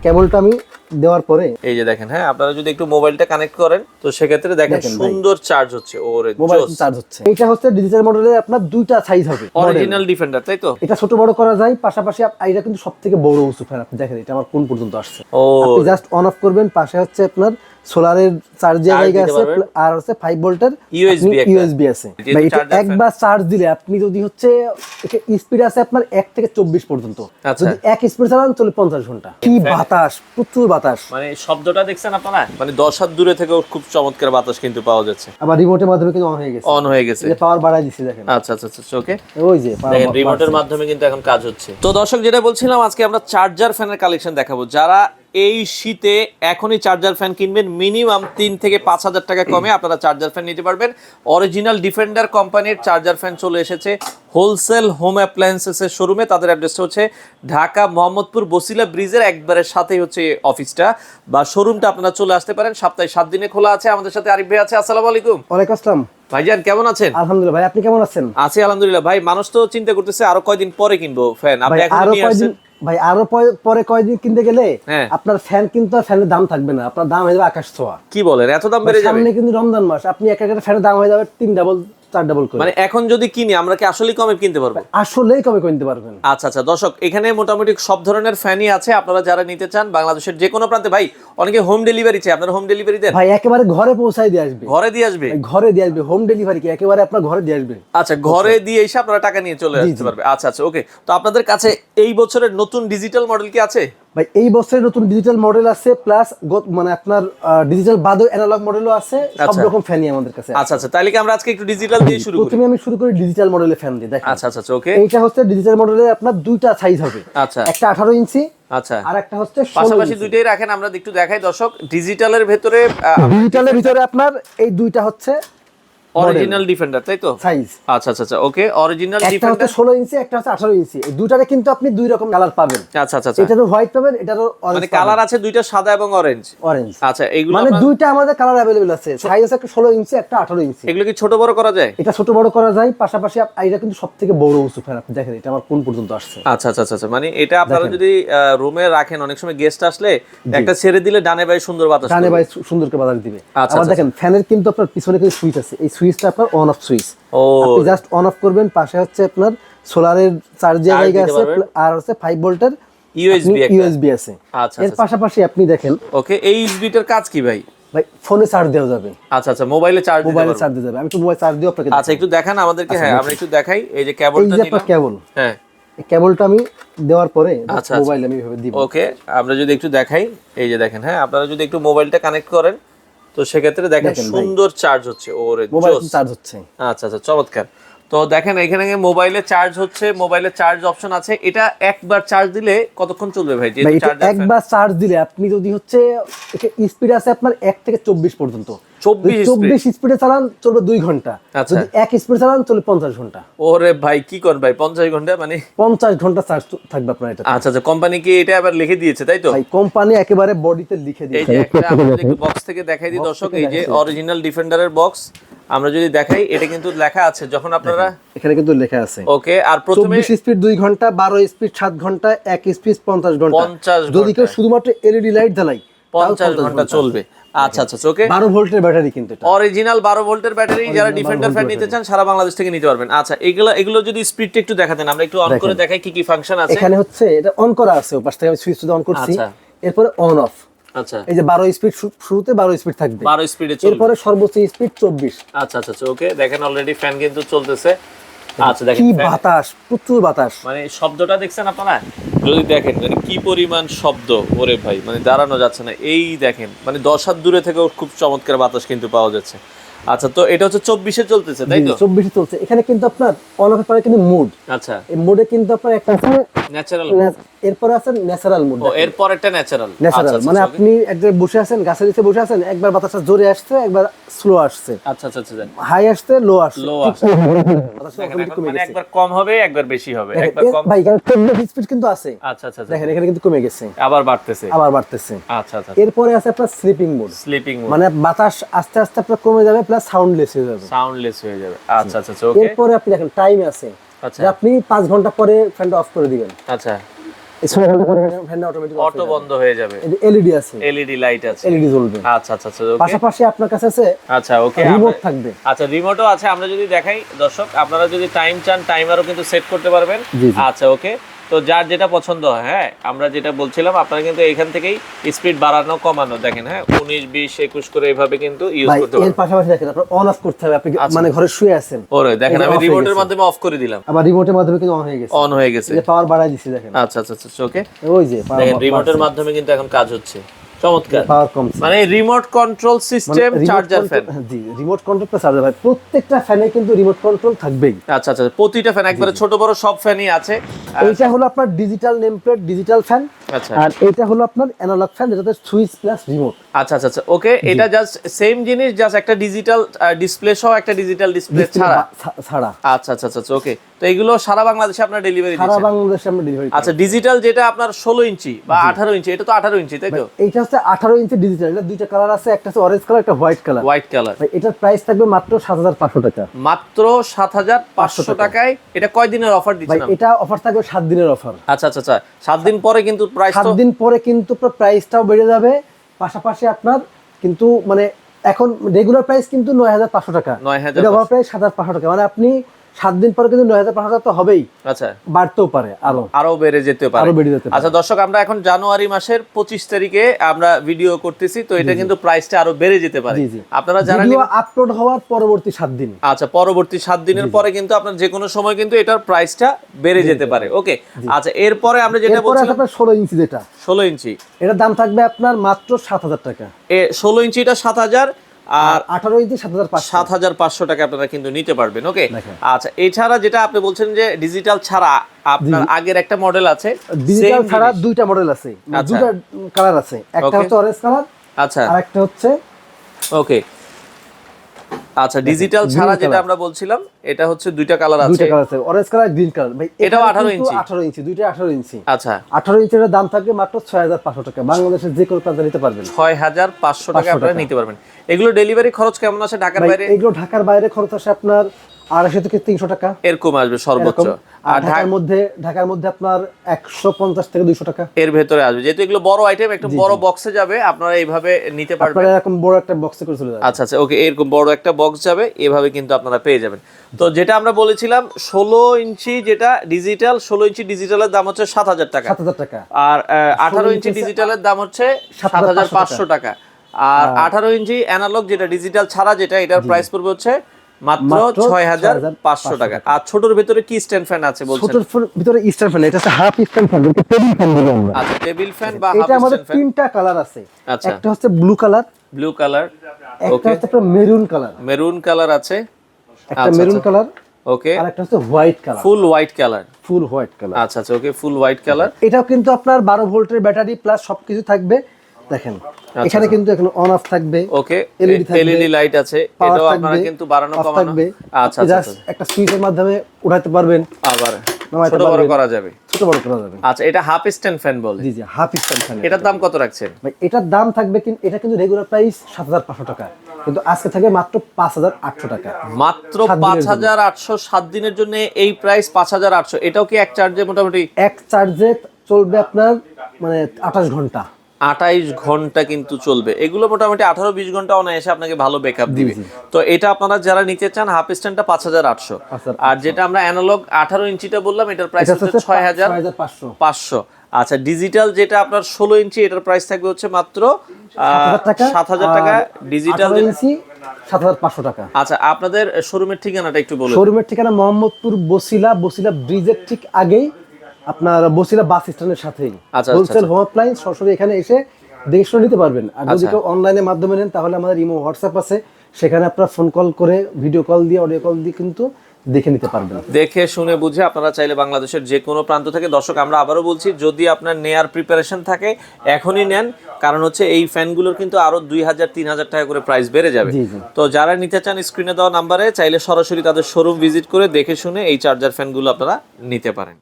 কেবলটা আমি দেওয়ার পরে এই যে দেখেন হ্যাঁ আপনারা যদি একটু মোবাইলটা কানেক্ট করেন তো সেক্ষেত্রে দেখেন দেখেন সুন্দর চার্জ হচ্ছে। ওরে মোবাইল চার্জ হচ্ছে। এটা হচ্ছে ডিজিটাল মডেলের আপনার দুইটা সাইজ হবে অরিজিনাল ডিফেন্ডার তাই তো? এটা ছোট বড় করা যায় পাশাপাশি এটা কিন্তু সবথেকে বড় উঁচু ফ্যান আপনি দেখেন এটা আমার কোন পর্যন্ত আসছে। ও। আপনি জাস্ট অন অফ করবেন পাশে হচ্ছে আপনার সোলারের Charge জায়গা আছে আর হচ্ছে 5 ভোল্টের ইউএসবি আছে। একবার চার্জ দিলে আপনি যদি হচ্ছে স্পিড আছে আপনার 1 থেকে 24 পর্যন্ত। আচ্ছা। যদি এক স্পিড চালান চলে 50 ঘণ্টা। কি বাতাস প্রচুর বাতাস। মানে শব্দটা দেখছেন আপনারা? মানে দশ হাত দূরে থেকেও খুব চমৎকার বাতাস কিন্তু পাওয়া যাচ্ছে। আবার রিমোটের মাধ্যমে কিন্তু অন হয়ে গেছে। অন হয়ে গেছে। পাওয়ার বাড়াই দিছে দেখেন। আচ্ছা আচ্ছা আচ্ছা ওকে ওই যে দেখেন রিমোটের মাধ্যমে কিন্তু এখন কাজ হচ্ছে। তো দর্শক যেটা বলছিলাম আজকে আমরা চার্জার ফ্যানের কালেকশন দেখাবো। যারা এই শীতে এখনই চার্জার ফ্যান কিনবেন। মিনিমাম তিন থেকে পাঁচ হাজার টাকা কমে আপনারা চার্জার ফ্যান নিতে পারবেন। অরিজিনাল ডিফেন্ডার কোম্পানির চার্জার ফ্যান চলে এসেছে হোলসেল হোম অ্যাপ্লায়েন্সেসের শোরুমে তাদের অ্যাড্রেসটা হচ্ছে ঢাকা মোহাম্মদপুর বসিলা ব্রিজের একবারের সাথেই হচ্ছে অফিসটা বা শোরুমটা আপনারা চলে আসতে পারেন। সপ্তাহে সাত দিনে খোলা আছে। আমাদের সাথে আরিফ ভাই আছে। আসসালামু আলাইকুম। ওয়ালাইকুম আসসালাম। ভাইজান কেমন আছেন? আলহামদুলিল্লাহ। ভাই আপনি কেমন আছেন? আছি আলহামদুলিল্লাহ। ভাই মানুষ তো চিন্তা করতেছে আরও কয়দিন পরে কিনবো ফ্যান আপনি এখন নিয়ে আসছেন? ভাই আরও পরে- কয়দিন কিনতে গেলে হ্যাঁ। আপনার ফ্যান কিন্তু ফ্যানের দাম থাকবে না। আপনার দাম হয়ে যাবে আকাশ ছোঁয়া। কি বলেন? এত দাম বেড়ে যাবে? সামনে কিন্তু রমজান মাস। আপনি এক একটা ফ্যানের দাম হয়ে যাবে তিন ডাবল চার ডাবল করে। মানে এখন যদি কিনি আমরা কি আসলেই কমে কিনতে পারব? আসলেই কমে কিনতে পারবেন। আচ্ছা আচ্ছা দর্শক এখানে মোটামুটি সব ধরনের ফ্যানই আছে। আপনারা যারা নিতে চান বাংলাদেশের যে কোনো প্রান্তে ভাই অনেকে হোম ডেলিভারি চাই আপনারা হোম ডেলিভারি দেন ভাই একেবারে ঘরে পৌঁছাই দিয়ে আসবে। ঘরে দিয়ে আসবে? ঘরে দিয়ে আসবে। হোম ডেলিভারি কি? একেবারে আপনার ঘরে দিয়ে আসবে। আচ্ছা ঘরে দিয়ে এসে আপনারা টাকা নিয়ে চলে আসতে পারবে। আচ্ছা আচ্ছা ওকে তো আপনাদের কাছে এই বছরের নতুন ডিজিটাল মডেল কি আছে? ভাই এই বছরের নতুন ডিজিটাল মডেল আছে প্লাস মানে আপনার ডিজিটাল বাদও অ্যানালগ মডেলও আছে সব আচ্ছা। রকম ফ্যানই আমাদের কাছে। আচ্ছা আচ্ছা তাহলে কি আমরা আজকে একটু ডিজিটাল দিয়ে শুরু করি? প্রথমে আমি শুরু করি ডিজিটাল মডেলের ফ্যান দিয়ে দেখেন। আচ্ছা আচ্ছা আচ্ছা ওকে এইটা হচ্ছে ডিজিটাল মডেলের আপনার দুইটা সাইজ হবে। আচ্ছা। একটা আঠারো ইঞ্চি আচ্ছা। আর একটা হচ্ছে পাশাপাশি দুইটাই রাখেন আমরা একটু দেখাই দর্শক ডিজিটালের ভেতরে ডিজিটালের ভিতরে আপনার এই দুইটা হচ্ছে অরিজিনাল ডিফেন্ডার তাই তো? সাইজ আচ্ছা আচ্ছা আচ্ছা ওকে অরিজিনাল একটা হচ্ছে ডিফেন্ডার ষোলো ইঞ্চি একটা হচ্ছে আঠারো ইঞ্চি। এই দুটারে কিন্তু আপনি দুই রকম কালার পাবেন। আচ্ছা আচ্ছা আচ্ছা। এটারও হোয়াইট পাবেন এটারও মানে কালার আছে দুইটা সাদা এবং অরেঞ্জ অরেঞ্জ আচ্ছা এগুলো মানে দুইটা আমাদের কালার অ্যাভেলেবল আছে। সাইজ আছে একটা ষোলো ইঞ্চি একটা আঠারো ইঞ্চি। এগুলো কি ছোট বড় করা যায়? এটা ছোট বড় করা যায় পাশাপাশি এটা কিন্তু সব থেকে বড় উঁচু ফ্যান আপনি দেখেন এটা আমার কোন পর্যন্ত আসছে। আচ্ছা আচ্ছা আচ্ছা আচ্ছা। মানে এটা আপনারা যদি রুমে রাখেন অনেক সময় গেস্ট আসলে একটা ছেড়ে দিলে ডানে বাই সুন্দর বাতাস ডানে করবে। ভাই সুন্দর করে বাজার দিবে। আচ্ছা, আবার আচ্ছা, দেখেন ফ্যানের কিন্তু আপনার পিছনে কিন্তু সুইচ আছে। এই সুইচটা আপনার অন অফ সুইচ। ও। আপনি জাস্ট অন অফ করবেন পাশে হচ্ছে আপনার সোলারের চার্জের জায়গা আছে আর হচ্ছে 5 ভোল্টের ইউএসবি ইউএসবি আছে। আচ্ছা এর আচ্ছা পাশাপাশি আপনি দেখেন। ওকে এই ইউএসবিটার কাজ কি ভাই? ভাই ফোনে চার্জ দেওয়া যাবে। আচ্ছা আচ্ছা মোবাইলে চার্জ মোবাইলে চার্জ দেওয়া যাবে। আমি তো মোবাইল চার্জ দিও আপনাকে আচ্ছা একটু দেখান আমাদেরকে হ্যাঁ আমরা একটু দেখাই। এই যে এই কেবলটা যে আপনার নিলাম কেবল হ্যাঁ। এই কেবলটা আমি দেওয়ার পরে আচ্ছা, মোবাইল আমি এভাবে দিব। ওকে আমরা যদি একটু দেখাই এই যে দেখেন হ্যাঁ আপনারা যদি একটু মোবাইলটা কানেক্ট করেন তো সেক্ষেত্রে দেখেন সুন্দর চার্জ হচ্ছে ওরে মোবাইল চার্জ হচ্ছে। আচ্ছা আচ্ছা চমৎকার। তো দেখেন এখানে মোবাইলে চার্জ হচ্ছে মোবাইলে চার্জ অপশন আছে। এটা একবার চার্জ দিলে কতক্ষণ চলবে ভাই? একবার চার্জ দিলে আপনি যদি হচ্ছে স্পিড আছে আপনার এক থেকে চব্বিশ পর্যন্ত। 24 speed? চব্বিশ স্পিডে চালান চলবে দুই ঘণ্টা। আচ্ছা। যদি এক স্পিডে চালান চলবে পঞ্চাশ ঘণ্টা। ওরে ভাই কি কর ভাই পঞ্চাশ ঘণ্টা মানে? পঞ্চাশ ঘণ্টা চার্জ থাকবে আপনার এটা আচ্ছা আচ্ছা কোম্পানি কি এটা আবার লিখে দিয়েছে তাই তো? কোম্পানি একেবারে বডিতে লিখে দিয়েছে। বক্স থেকে দেখাই দিই দর্শক এই যে অরিজিনাল ডিফেন্ডারের বক্স আমরা যদি দেখাই এটা কিন্তু লেখা আছে যখন আপনারা এখানে কিন্তু লেখা আছে। ওকে আর প্রথমে স্পিড দুই ঘণ্টা বারো স্পিড সাত ঘণ্টা এক স্পিড পঞ্চাশ ঘণ্টা। 50 যদি কেউ শুধুমাত্র এলইডি লাইট জ্বালাই পঞ্চাশ ঘণ্টা। চলবে। আচ্ছা আচ্ছা ওকে বারো ভোল্টের ব্যাটারি কিন্তু এটা। অরিজিনাল বারো ভোল্টের ব্যাটারি যারা ডিফেন্ডার ফ্যান নিতে চান সারা বাংলাদেশ থেকে নিতে পারবেন। আচ্ছা এগুলো এগুলো যদি স্পিডটা একটু দেখাতেন আমরা একটু অন করে দেখাই কি কি ফাংশন আছে। এখানে হচ্ছে এটা অন করা আছে ওপাশ থেকে আমি সুইচটা অন করছি। আচ্ছা। এরপরে অন অফ আচ্ছা। এই যে বারো স্পিড শুরুতে বারো স্পিড থাকবে। বারো স্পিডে চলবে। এরপরে সর্বোচ্চ স্পিড চব্বিশ। আচ্ছা আচ্ছা ওকে দেখেন অলরেডি ফ্যান কিন্তু চলতেছে। আচ্ছা দেখেন কি বাতাস প্রচুর বাতাস। মানে শব্দটা দেখছেন আপনারা? যদি দেখেন মানে কি পরিমাণ শব্দ ওরে ভাই মানে দাঁড়ানো যাচ্ছে না। এই দেখেন মানে দশ হাত দূরে থেকেও খুব চমৎকার বাতাস কিন্তু পাওয়া যাচ্ছে। আচ্ছা তো এটা হচ্ছে চব্বিশে চলতেছে তাই তো? চব্বিশে চলছে। এখানে কিন্তু আপনার অন অফ পরে কিন্তু মুড আচ্ছা। এই মুডে কিন্তু আপনার একটা আছে ন্যাচারাল এরপরে আছে ন্যাচারাল মুড ও এর পরেরটা ন্যাচারাল ন্যাচারাল মানে আপনি এক জায়গায় বসে আছেন গাছের নিচে বসে আছেন একবার বাতাসটা জোরে আসছে একবার স্লো আসছে। আচ্ছা আচ্ছা আচ্ছা হাই আসছে লো আসছে। লো আসছে। মানে একবার কম হবে একবার বেশি হবে। একবার কম ভাই এখানে স্পিড কিন্তু আছে। আচ্ছা আচ্ছা আচ্ছা। দেখেন এখানে কিন্তু কমে গেছে। আবার বাড়তেছে। আবার বাড়তেছে। আচ্ছা আচ্ছা এরপরে আছে আপনার স্লিপিং মোড স্লিপিং মানে বাতাস আস্তে আস্তে আপনার কমে যাবে প্লাস সাউন্ডলেস হয়ে যাবে। সাউন্ডলেস হয়ে যাবে। আচ্ছা আচ্ছা আচ্ছা ওকে এরপরে আপনি দেখেন টাইম আছে। আচ্ছা। আপনি পাঁচ ঘণ্টা পরে ফ্যানটা অফ করে দিবেন। আচ্ছা। অটো বন্ধ হয়ে যাবে। এলইডি আছে। এলইডি লাইট আছে। এলইডি জ্বলবে। আচ্ছা আচ্ছা আচ্ছা ওকে পাশাপাশি আপনার কাছে আছে আচ্ছা ওকে রিমোট থাকবে। আচ্ছা রিমোটও আছে আমরা যদি দেখাই দর্শক আপনারা যদি টাইম চান টাইমারও কিন্তু সেট করতে পারবেন। আচ্ছা ওকে তো যার যেটা পছন্দ হয় হ্যাঁ আমরা যেটা বলছিলাম আপনারা কিন্তু এখান থেকেই স্পিড বাড়ানো কমানো দেখেন হ্যাঁ উনিশ বিশ একুশ করে এভাবে কিন্তু ইউজ করতে এর পাশাপাশি দেখেন আপনার অন অফ করতে হবে আপনি আচ্ছা। মানে ঘরে শুয়ে আছেন। ওরে দেখেন আমি রিমোটের মাধ্যমে অফ করে দিলাম। আবার রিমোটের মাধ্যমে কিন্তু অন হয়ে গেছে। অন হয়ে গেছে। পাওয়ার বাড়াই দিছি দেখেন। আচ্ছা আচ্ছা আচ্ছা ওকে ওই যে দেখেন রিমোটের মাধ্যমে কিন্তু এখন কাজ হচ্ছে। চমৎকার। পাওয়ার কমছে মানে remote control system charger fan জি রিমোট কন্ট্রোল প্লাস চার্জার ভাই প্রত্যেকটা ফ্যানে কিন্তু রিমোট কন্ট্রোল থাকবেই। আচ্ছা আচ্ছা প্রতিটা ফ্যান একবারে ছোট বড় সব ফ্যানই আছে। এইটা হলো আপনার digital name plate digital fan আচ্ছা। আর এটা হলো আপনার অ্যানালগ ফ্যান যেটাতে সুইচ প্লাস রিমোট আচ্ছা আচ্ছা আচ্ছা ওকে এটা জাস্ট সেম জিনিস জাস্ট একটা ডিজিটাল ডিসপ্লে সহ একটা ডিজিটাল ডিসপ্লে ছাড়া? ছাড়া। আচ্ছা আচ্ছা আচ্ছা ওকে তো এগুলো সারা বাংলাদেশে আপনার ডেলিভারি সারা বাংলাদেশে আমরা ডেলিভারি আচ্ছা ডিজিটাল যেটা আপনার ষোলো ইঞ্চি বা আঠারো ইঞ্চি এটা তো আঠারো ইঞ্চি তাই তো? এইটা হচ্ছে আঠারো ইঞ্চি ডিজিটাল এটা দুইটা কালার আছে একটা হচ্ছে অরেঞ্জ কালার একটা হোয়াইট কালার হোয়াইট কালার এটার প্রাইস থাকবে মাত্র সাত হাজার পাঁচশো টাকা। মাত্র সাত হাজার পাঁচশো টাকায় এটা কয় দিনের অফার ভাই দিচ্ছেন এটা অফার থাকবে সাত দিনের অফার আচ্ছা আচ্ছা আচ্ছা সাত দিন পরে কিন্তু প্রাইস সাত তো দিন পরে কিন্তু প্রাইসটাও বেড়ে যাবে পাশাপাশি আপনার কিন্তু মানে এখন রেগুলার প্রাইস কিন্তু নয় হাজার পাঁচশো টাকা। নয় হাজার প্রাইস সাত হাজার পাঁচশো টাকা। মানে আপনি সাত দিন পরে কিন্তু নয় হাজার পাঁচশো টাকা তো হবেই। আচ্ছা। বাড়তেও পারে আরও। আরও বেড়ে যেতে পারে। আরও বেড়ে যেতে আচ্ছা দর্শক আমরা এখন জানুয়ারি মাসের পঁচিশ তারিখে আমরা ভিডিও করতেছি তো এটা কিন্তু প্রাইসটা আরও বেড়ে যেতে পারে। আপনারা যারা আপলোড হওয়ার পরবর্তী সাত দিন। আচ্ছা পরবর্তী সাত দিনের পরে কিন্তু আপনার যে কোনো সময় কিন্তু এটার প্রাইসটা বেড়ে যেতে পারে। ওকে আচ্ছা এরপরে আমরা যেটা বলছিলাম আপনার ষোলো ইঞ্চি যেটা। ষোলো ইঞ্চি। এটার দাম থাকবে আপনার মাত্র সাত হাজার টাকা। এ ষোলো ইঞ্চিটা সাত হাজার আর আঠারো ইঞ্চি সাত হাজার পাঁচশো। টাকা আপনারা কিন্তু নিতে পারবেন ওকে? আচ্ছা এছাড়া যেটা আপনি বলছেন যে ডিজিটাল ছাড়া আপনার আগের একটা মডেল আছে ডিজিটাল ছাড়া দুইটা মডেল আছে। আচ্ছা। দুইটা কালার আছে। একটা হচ্ছে অরেঞ্জ কালার আচ্ছা। আর একটা হচ্ছে ওকে আচ্ছা ডিজিটাল ছাড়া যেটা আমরা বলছিলাম এটা হচ্ছে দুইটা কালার আছে। দুইটা কালার আছে অরেঞ্জ কালার গ্রিন কালার ভাই এটাও 18 ইঞ্চি? আঠারো ইঞ্চি দুইটা আঠারো ইঞ্চি। আচ্ছা। আঠারো ইঞ্চির দাম থাকবে মাত্র ছয় হাজার পাঁচশো টাকা। বাংলাদেশে যে কোনো প্রান্তে নিতে পারবেন। ছয় হাজার পাঁচশো টাকা আপনারা নিতে পারবেন। এগুলো ডেলিভারি খরচ কেমন আছে ঢাকার বাইরে? এগুলো ঢাকার বাইরে খরচ আছে আপনার আড়াইশো থেকে তিনশো টাকা। এরকম আসবে সর্বোচ্চ। আর ঢাকার মধ্যে ঢাকার মধ্যে আপনার একশো পঞ্চাশ থেকে দুইশো টাকা। এর ভেতরে আসবে। যেহেতু এগুলো বড় আইটেম একটু বড় বক্সে যাবে আপনারা এইভাবে নিতে পারবেন। এরকম বড় একটা বক্সে করে চলে যাবেন। আচ্ছা আচ্ছা ওকে এরকম বড় একটা বক্স যাবে এভাবে কিন্তু আপনারা পেয়ে যাবেন। তো যেটা আমরা বলেছিলাম ষোলো ইঞ্চি যেটা ডিজিটাল ষোলো ইঞ্চি ডিজিটালের দাম হচ্ছে সাত হাজার টাকা। সাত হাজার টাকা। আর আঠারো ইঞ্চি ডিজিটালের দাম হচ্ছে সাত 7,500 হাজার পাঁচশো টাকা। আর আঠারো ইঞ্চি অ্যানালগ যেটা ডিজিটাল ছাড়া যেটা এটার প্রাইস পড়বে হচ্ছে মাত্র মাত্র ছয় হাজার পাঁচশো 6,500 টাকা। আর ছোটর ভেতরে কি স্ট্যান্ড ফ্যান আছে বলছেন? ছোটর ভিতরে স্টার ফ্যান এটা হচ্ছে হাফ স্টার ফ্যান যেটাকে টেবিল ফ্যান বলি আমরা। আচ্ছা টেবিল ফ্যান বা এটা হাফ আমাদের স্ট্যান্ড ফ্যান তিনটা কালার আছে। আচ্ছা। একটা হচ্ছে ব্লু কালার ব্লু কালার একটা হচ্ছে মেরুন কালার মেরুন কালার আছে। একটা আচ্ছা, মেরুন আচ্ছা। কালার ওকে আর একটা হচ্ছে white colour full white colour full white colour আচ্ছা আচ্ছা ওকে ফুল হোয়াইট কালার এটাও কিন্তু আপনার বারো ভোল্টের ব্যাটারি প্লাস সবকিছু থাকবে। দেখেন আচ্ছা, এখানে কিন্তু এখন অন অফ থাকবে ওকে LED থাকবে, এলইডি লাইট আছে এটাও আপনারা কিন্তু বাড়ানো কমানো। থাকবে। আচ্ছা আচ্ছা একটা সুইচের মাধ্যমে উঠাতে পারবেন আবার ছোট বড় করা যাবে। ছোট বড় করা যাবে। আচ্ছা এটা হাফ স্ট্যান্ড ফ্যান বলে। জি জি হাফ স্ট্যান্ড ফ্যান এটার দাম কত রাখছেন? ভাই এটার দাম থাকবে কিন্তু এটা কিন্তু রেগুলার প্রাইস সাত হাজার পাঁচশো টাকা। কিন্তু আজকে থাকবে মাত্র পাঁচ হাজার আটশো টাকা। মাত্র সাত দিনের পাঁচ জন্য। হাজার আটশো সাত দিনের জন্য এই প্রাইস পাঁচ হাজার আটশো। এটাও কি এক চার্জে মোটামুটি? এক চার্জে চলবে আপনার মানে আঠাশ ঘণ্টা। আঠাইশ ঘণ্টা কিন্তু চলবে। এগুলো মোটামুটি আঠারো বিশ ঘণ্টা অনায়াসে আপনাকে ভালো ব্যাকআপ দিবে। তো এটা আপনারা যারা নিতে চান হাফ স্ট্যান্ডটা পাঁচ হাজার আটশো। 5,800 আর যেটা আমরা অ্যানালগ আঠারো ইঞ্চিটা বললাম এটার প্রাইস হচ্ছে ছয় হাজার পাঁচশো। আচ্ছা ডিজিটাল যেটা আপনার ষোলো ইঞ্চি এটার প্রাইস থাকবে হচ্ছে মাত্র সাত হাজার টাকা। ডিজিটাল সাত হাজার পাঁচশো টাকা। আচ্ছা আপনাদের শোরুমের ঠিকানাটা একটু বলুন। শোরুমের ঠিকানা মোহাম্মদপুর বসিলা বসিলা ব্রিজের ঠিক আগেই আপনার বসিলা বাস স্ট্যান্ডের সাথেই। হোলসেল হোম অ্যাপ্লায়েন্স সরাসরি এখানে এসে দেখে শুনে নিতে পারবেন। আর যদি আচ্ছা। কেউ অনলাইনের মাধ্যমে নেন তাহলে আমাদের ইমো হোয়াটসঅ্যাপ আছে। সেখানে আপনারা ফোন কল করে ভিডিও কল দিয়ে অডিও কল দিয়ে কিন্তু দেখে নিতে পারবেন। দেখে শুনে বুঝে আপনারা চাইলে বাংলাদেশের যে কোনো প্রান্ত থেকে দর্শক আমরা আবারও বলছি যদি আপনার নেয়ার প্রিপারেশন থাকে এখনই নেন। কারণ হচ্ছে এই ফ্যানগুলোর কিন্তু আরও দুই হাজার তিন হাজার টাকা করে প্রাইস বেড়ে যাবে। তো যারা নিতে চান স্ক্রিনে দেওয়া নাম্বারে চাইলে সরাসরি তাদের শোরুম ভিজিট করে দেখে শুনে এই চার্জার ফ্যানগুলো আপনারা নিতে পারেন।